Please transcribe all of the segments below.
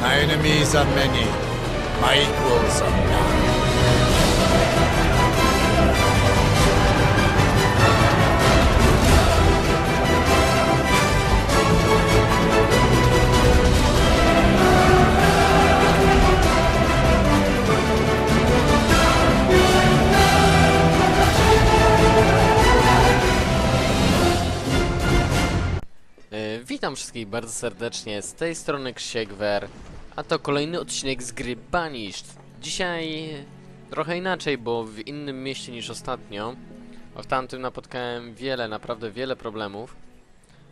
My enemies are many. My equals are none. Witam wszystkich bardzo serdecznie, z tej strony Krsiegwer, a to kolejny odcinek z gry Banished. Dzisiaj trochę inaczej, bo w innym mieście niż ostatnio. W tamtym napotkałem wiele, naprawdę wiele problemów.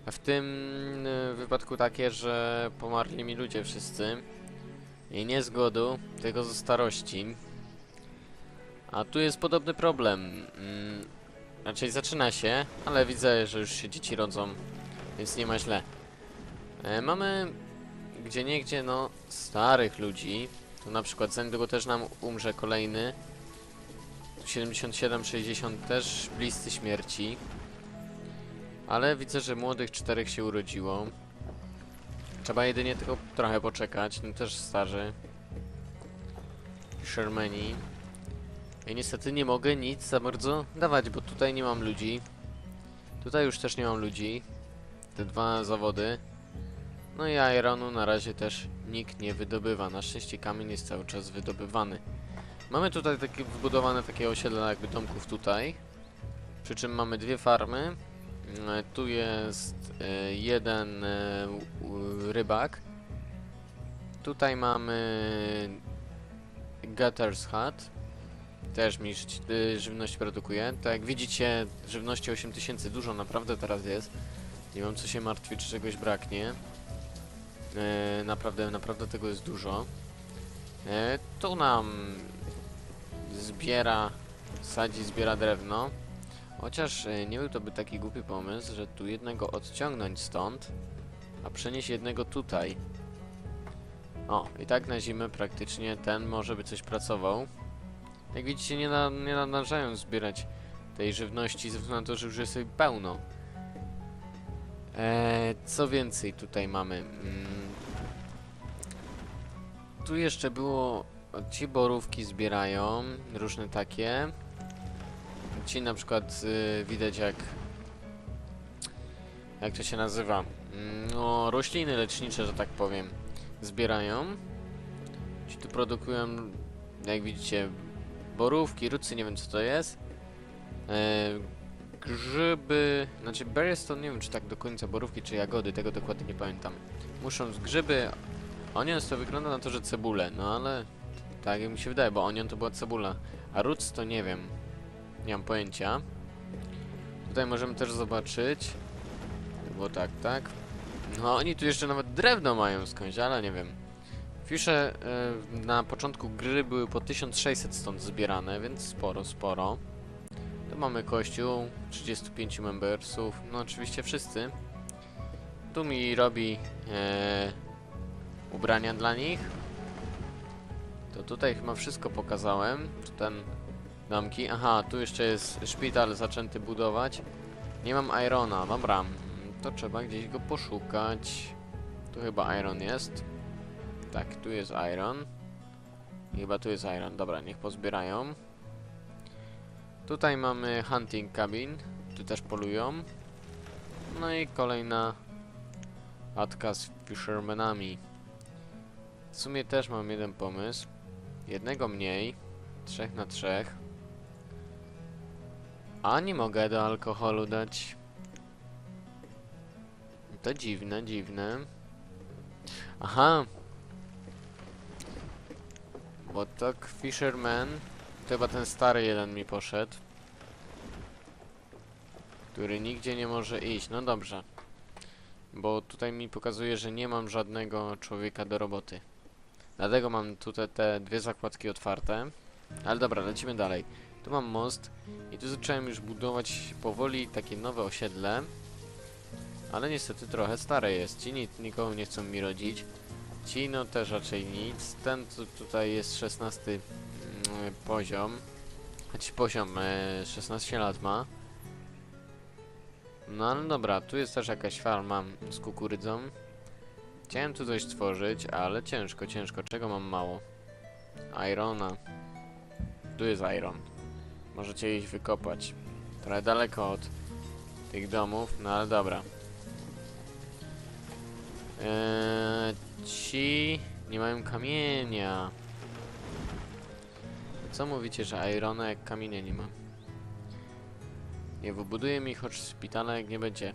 W tym e, wypadku takie, że pomarli mi ludzie wszyscy. I nie z głodu, tylko ze starości. A tu jest podobny problem. Mm, Raczej zaczyna się, ale widzę, że już się dzieci rodzą więc nie ma źle. E, mamy gdzie niegdzie no starych ludzi. Tu na przykład za niedługo też nam umrze kolejny. 77-60 też bliscy śmierci. Ale widzę, że młodych czterech się urodziło. Trzeba jedynie tylko trochę poczekać, no też starzy. Shermani. I niestety nie mogę nic za bardzo dawać, bo tutaj nie mam ludzi. Tutaj już też nie mam ludzi te dwa zawody. No i Ironu na razie też nikt nie wydobywa. Na szczęście kamień jest cały czas wydobywany. Mamy tutaj takie wbudowane takie osiedla jakby domków tutaj. Przy czym mamy dwie farmy. E, Tu jest e, jeden e, rybak. Tutaj mamy Gutters Hut. Też mi ży- żywność produkuje. Tak jak widzicie, żywności 8000 dużo naprawdę teraz jest. Nie mam co się martwić, czy czegoś braknie. E, naprawdę, naprawdę tego jest dużo. E, tu nam zbiera, sadzi, zbiera drewno. Chociaż e, nie był to by taki głupi pomysł, że tu jednego odciągnąć stąd, a przenieść jednego tutaj. O, i tak na zimę praktycznie ten może by coś pracował. Jak widzicie, nie, na, nie nadążają zbierać tej żywności, ze względu na to, że już jest jej pełno. Eee, co więcej tutaj mamy? Mm. Tu jeszcze było... Ci borówki zbierają, różne takie. Ci na przykład y, widać jak... Jak to się nazywa? Mm, No, rośliny lecznicze, że tak powiem, zbierają. Ci tu produkują, jak widzicie, borówki, rucy, nie wiem co to jest. Eee, grzyby, znaczy berries to nie wiem czy tak do końca borówki czy jagody, tego dokładnie nie pamiętam. Muszą z grzyby, onions to wygląda na to, że cebulę, no ale tak mi się wydaje, bo onion to była cebula, a roots to nie wiem, nie mam pojęcia. Tutaj możemy też zobaczyć, bo tak, tak. No oni tu jeszcze nawet drewno mają skądś, ale nie wiem. Fisze y, na początku gry były po 1600 stąd zbierane, więc sporo, sporo. Tu mamy kościół, 35 membersów, no oczywiście wszyscy. Tu mi robi e, ubrania dla nich. To tutaj chyba wszystko pokazałem. Tu ten domki. Aha, tu jeszcze jest szpital zaczęty budować. Nie mam Irona, dobra. To trzeba gdzieś go poszukać. Tu chyba Iron jest. Tak, tu jest Iron. Chyba tu jest Iron. Dobra, niech pozbierają. Tutaj mamy hunting cabin, tu też polują. No i kolejna chatka z fishermanami. W sumie też mam jeden pomysł. Jednego mniej, trzech na trzech. A nie mogę do alkoholu dać. To dziwne, dziwne. Aha. Bo to fisherman chyba ten stary jeden mi poszedł. Który nigdzie nie może iść. No dobrze. Bo tutaj mi pokazuje, że nie mam żadnego człowieka do roboty. Dlatego mam tutaj te dwie zakładki otwarte. Ale dobra, lecimy dalej. Tu mam most i tu zacząłem już budować powoli takie nowe osiedle. Ale niestety trochę stare jest. Ci nic, nikogo nie chcą mi rodzić. Ci no też raczej nic. Ten tu, tutaj jest 16 mm, poziom. Choć poziom e, 16 lat ma. No ale dobra, tu jest też jakaś farma z kukurydzą. Chciałem tu coś stworzyć, ale ciężko, ciężko. Czego mam mało? Irona. Tu jest iron. Możecie iść wykopać. Trochę daleko od tych domów, no ale dobra. Eee, ci nie mają kamienia. Co mówicie, że Irona jak kamienia nie ma? Nie wybuduję mi choć szpitala jak nie będzie.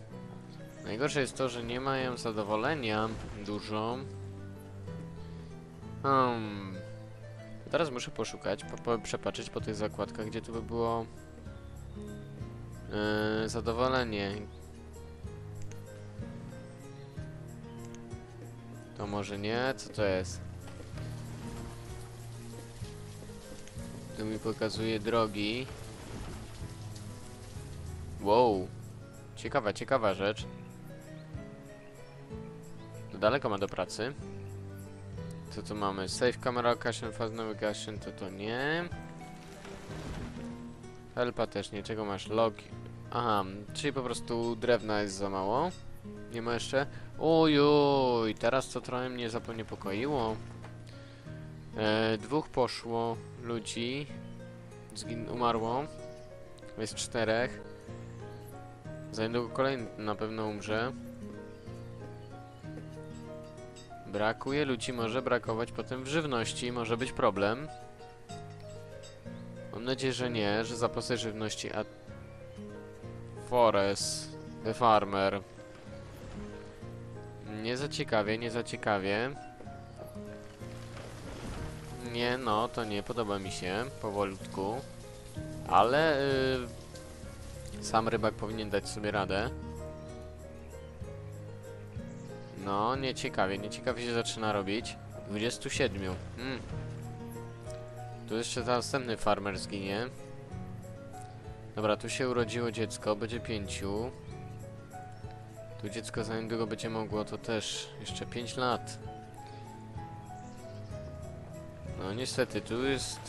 Najgorsze jest to, że nie mają zadowolenia dużo. Hmm. Teraz muszę poszukać, po, po, przepatrzeć po tych zakładkach, gdzie tu by było yy, zadowolenie. To może nie? Co to jest? Tu mi pokazuje drogi. Wow. Ciekawa, ciekawa rzecz. To daleko ma do pracy. Co tu mamy? Safe camera location, fast navigation, to to nie. Helpa też nie. Czego masz? Log. Aha, czyli po prostu drewna jest za mało. Nie ma jeszcze? Ojoj, teraz to trochę mnie zaniepokoiło. E, dwóch poszło ludzi. Zgin umarło. Jest czterech. Za niedługo kolejny na pewno umrze. Brakuje ludzi, może brakować potem w żywności, może być problem. Mam nadzieję, że nie, że zapasy żywności, a... Forest, the farmer. Nie za ciekawie, nie za ciekawie. Nie, no, to nie podoba mi się, powolutku. Ale... Yy, sam rybak powinien dać sobie radę. No, nieciekawie, nieciekawie się zaczyna robić. 27. Hmm. Tu jeszcze następny farmer zginie. Dobra, tu się urodziło dziecko, będzie pięciu. Tu dziecko za niedługo będzie mogło, to też jeszcze 5 lat. No niestety, tu jest...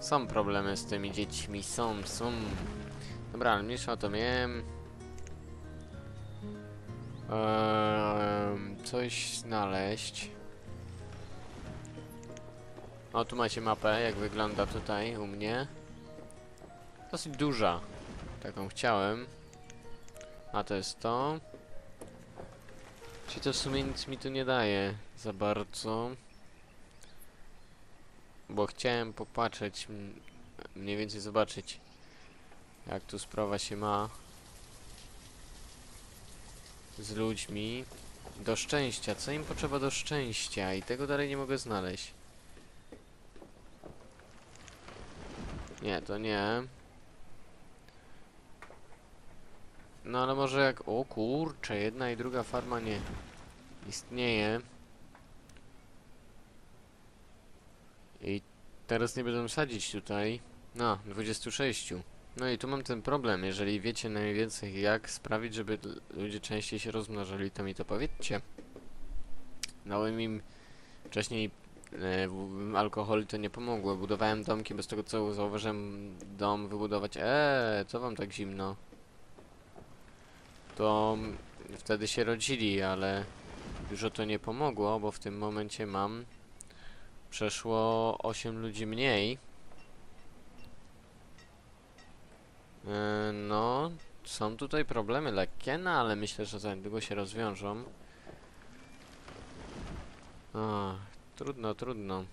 Są problemy z tymi dziećmi, są, są. Dobra, ale mniejsza o to miałem. Ehm, coś znaleźć. O, tu macie mapę, jak wygląda tutaj u mnie. Dosyć duża. Taką chciałem. A to jest to. Czyli to w sumie nic mi tu nie daje za bardzo. Bo chciałem popatrzeć, mniej więcej zobaczyć, jak tu sprawa się ma z ludźmi. Do szczęścia. Co im potrzeba do szczęścia? I tego dalej nie mogę znaleźć. Nie, to nie. No ale może jak... O kurcze, jedna i druga farma nie istnieje. I teraz nie będę sadzić tutaj. No, 26. No i tu mam ten problem, jeżeli wiecie mniej więcej jak sprawić, żeby ludzie częściej się rozmnażali, to mi to powiedzcie. Dałem im wcześniej e, alkohol to nie pomogło. Budowałem domki, bez tego co zauważyłem dom wybudować. Eee, co wam tak zimno? To wtedy się rodzili, ale dużo to nie pomogło, bo w tym momencie mam przeszło 8 ludzi mniej. E, No, są tutaj problemy lekkie, no ale myślę, że za niedługo się rozwiążą. Ach, trudno, trudno.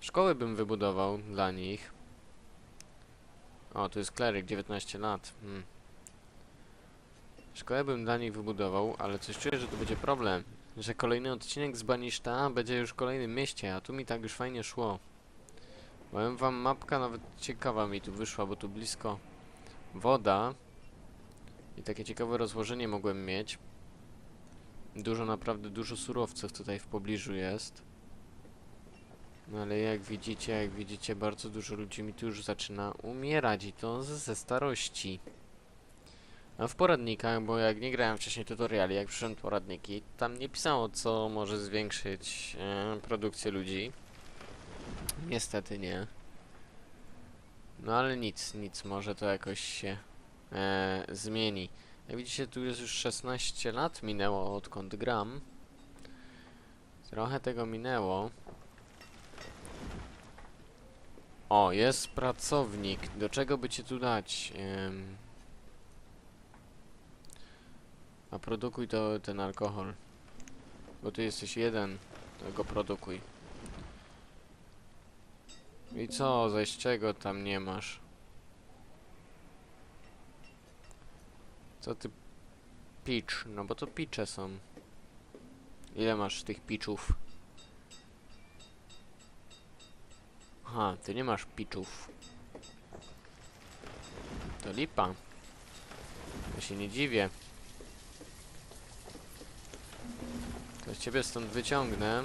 Szkoły bym wybudował dla nich. O, tu jest kleryk, 19 lat. Hmm. Szkołę bym dla nich wybudował, ale coś czuję, że to będzie problem. Że kolejny odcinek z Banishta będzie już w kolejnym mieście, a tu mi tak już fajnie szło. Powiem wam, mapka nawet ciekawa mi tu wyszła, bo tu blisko woda. I takie ciekawe rozłożenie mogłem mieć. Dużo, naprawdę dużo surowców tutaj w pobliżu jest. No ale jak widzicie, jak widzicie, bardzo dużo ludzi mi tu już zaczyna umierać i to ze starości. A w poradnikach, bo jak nie grałem wcześniej tutoriali, jak przyszedłem poradniki, tam nie pisało co może zwiększyć e, produkcję ludzi. Niestety nie. No ale nic, nic, może to jakoś się e, zmieni. Jak widzicie, tu jest już 16 lat minęło odkąd gram. Trochę tego minęło. O, jest pracownik. Do czego by cię tu dać? Ym... A produkuj to ten alkohol. Bo ty jesteś jeden, to go produkuj. I co, zaś czego tam nie masz? Co ty... Pitch, no bo to picze są. Ile masz tych piczów? Aha, ty nie masz piczów. To lipa. Ja się nie dziwię. Ciebie stąd wyciągnę.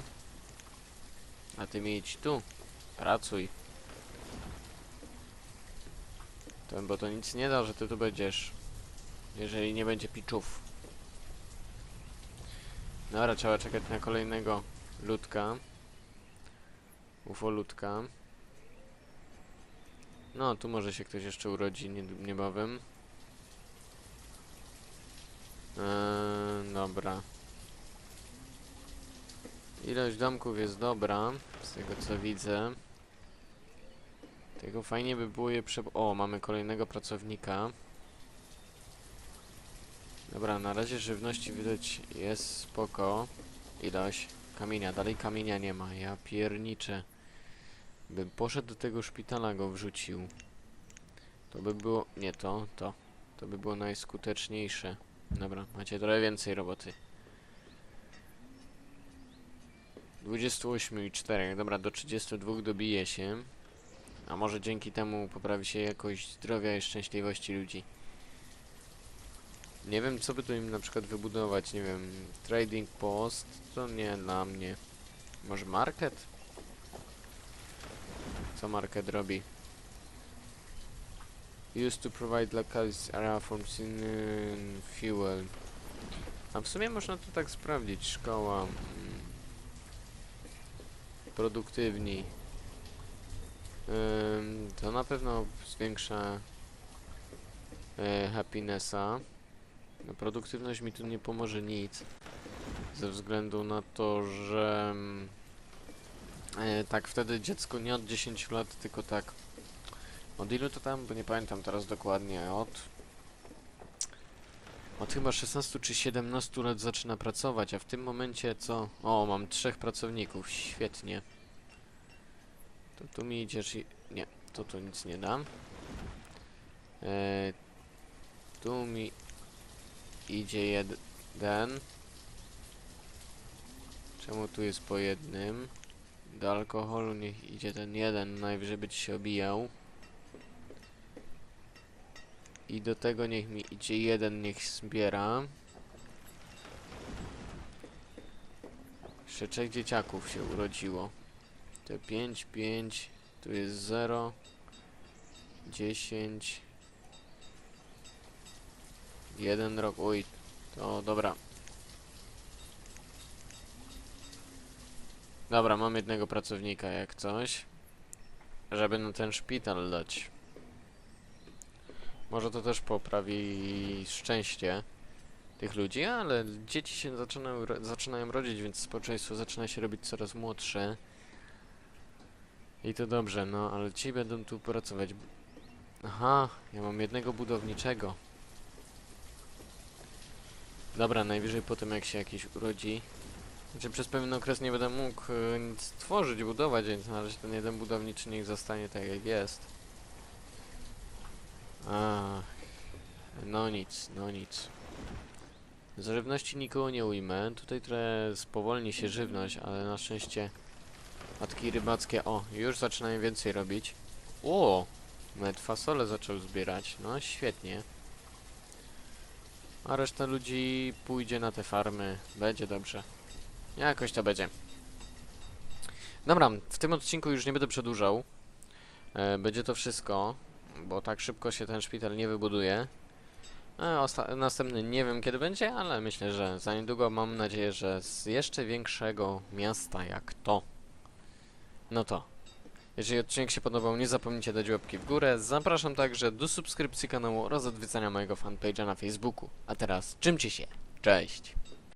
A ty mi idź tu. Pracuj. To, bo to nic nie da, że ty tu będziesz. Jeżeli nie będzie piczów. Dobra, trzeba czekać na kolejnego ludka. UFO ludka. No, tu może się ktoś jeszcze urodzi nie, niebawem. Eee, dobra. Ilość domków jest dobra, z tego co widzę. Tego fajnie by było je prze... O, mamy kolejnego pracownika. Dobra, na razie żywności widać jest spoko. Ilość. Kamienia, dalej kamienia nie ma. Ja pierniczę. Bym poszedł do tego szpitala, go wrzucił. To by było... Nie to, to. To by było najskuteczniejsze. Dobra, macie trochę więcej roboty. 28 i 4. Dobra, do 32 dobije się. A może dzięki temu poprawi się jakość zdrowia i szczęśliwości ludzi. Nie wiem, co by tu im na przykład wybudować. Nie wiem, trading post to nie dla mnie. Może market? Co market robi? Used to provide locals area for fuel. A w sumie można to tak sprawdzić. Szkoła. Produktywni. Ym, to na pewno zwiększa e, happinessa. No, produktywność mi tu nie pomoże nic. Ze względu na to, że e, tak wtedy dziecko nie od 10 lat, tylko tak od ilu to tam, bo nie pamiętam teraz dokładnie, od od chyba 16 czy 17 lat zaczyna pracować, a w tym momencie co? O, mam trzech pracowników, świetnie. To tu mi idziesz i... Nie, to tu nic nie dam. E, tu mi idzie jeden. Czemu tu jest po jednym? Do alkoholu niech idzie ten jeden, najwyżej by ci się obijał. I do tego niech mi idzie jeden, niech zbiera. Jeszcze trzech dzieciaków się urodziło. To 5, 5, tu jest 0, 10, jeden rok, oj, to dobra. Dobra, mam jednego pracownika jak coś, żeby na ten szpital dać. Może to też poprawi szczęście tych ludzi, ale dzieci się zaczynają, zaczynają rodzić, więc społeczeństwo zaczyna się robić coraz młodsze. I to dobrze, no, ale ci będą tu pracować. Aha, ja mam jednego budowniczego. Dobra, najwyżej potem jak się jakiś urodzi. Znaczy przez pewien okres nie będę mógł e, nic tworzyć, budować, więc na razie ten jeden budowniczy niech zostanie tak jak jest. Ach, no nic, no nic. Z żywności nikogo nie ujmę. Tutaj trochę spowolni się żywność, ale na szczęście matki rybackie, o, już zaczynają więcej robić. O, nawet fasole zaczął zbierać, no świetnie. A reszta ludzi pójdzie na te farmy, będzie dobrze. Jakoś to będzie. Dobra, w tym odcinku już nie będę przedłużał. E, będzie to wszystko, bo tak szybko się ten szpital nie wybuduje. Osta- następny nie wiem kiedy będzie, ale myślę, że za niedługo mam nadzieję, że z jeszcze większego miasta jak to. No to. Jeżeli odcinek się podobał, nie zapomnijcie dać łapki w górę. Zapraszam także do subskrypcji kanału oraz odwiedzania mojego fanpage'a na Facebooku. A teraz czymcie się. Cześć!